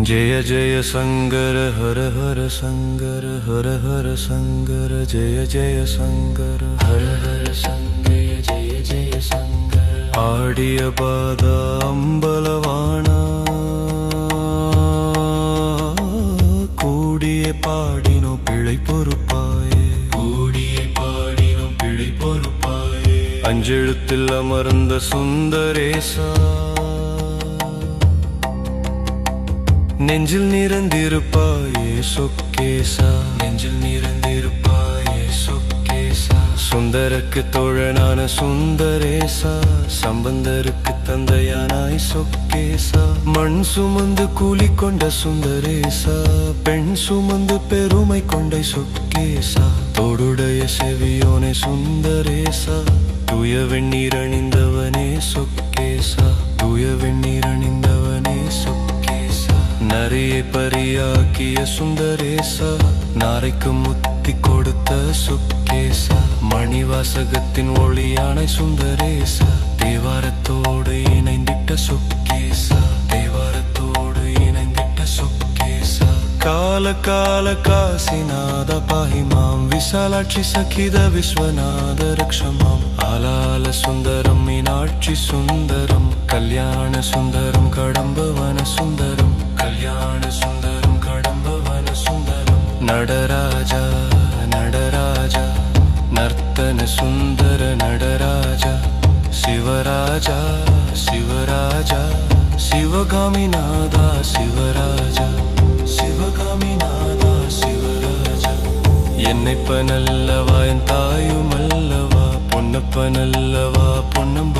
जय जय सङ्गर हर हर सङ्गर हर हर सङ्गर जय जय सङ्गर हर हर सङ्गय जय जय सङ्गर ஆடிய பாத அம்பலவானா கூடிய பாடினோ பிழை பொறுப்பாயே கூடிய பாடினோ பிழை பொறுப்பாயே அஞ்செழுத்தில் அமர்ந்த சுந்தரேசா நெஞ்சில் நிறந்திருப்பாயே சொக்கேசா. நெஞ்சில் நிறந்திருப்பாயே சொக்கேசா. சுந்தருக்கு தோழனான சுந்தரேசா. சம்பந்தருக்கு தந்தையானாய் சொக்கேசா. மண் சுமந்து கூலி கொண்ட சுந்தரேசா. பெண் சுமந்து பெருமை கொண்ட சொக்கேசா. தோடுடைய செவியோனே சுந்தரேசா. தூய வெந்நீர் அணிந்தவனே சொக்கேசா. தூய வெந்நீர் பரியாக்கிய சுந்தரேசா நாரைக்கு முத்தி கொடுத்த சுக்கேசா மணிவாசகத்தின் ஒளியான சுந்தரேசா தேவாரத்தோடு இணைந்திட்ட சுக்கேசா தேவாரத்தோடு இணைந்திட்ட சுக்கேசா. கால கால காசிநாத பாஹிமாம் விசாலாட்சி சகித விஸ்வநாத ரக்ஷமாம் ஆலால சுந்தரம் மீனாட்சி சுந்தரம் கல்யாண சுந்தரம் கடம்பவன சுந்தரம். கல்யாண சுந்தரம் கடம்பவன சுந்தரம். நடராஜா நடராஜா. நர்த்தன சுந்தர நடராஜா. சிவராஜா சிவராஜா. சிவகாமிநாதா சிவராஜா. சிவகாமிநாதா சிவராஜா. என்னைப்ப நல்லவா என் தாயும் அல்லவா பொன்னப்ப நல்லவா பொன்னம்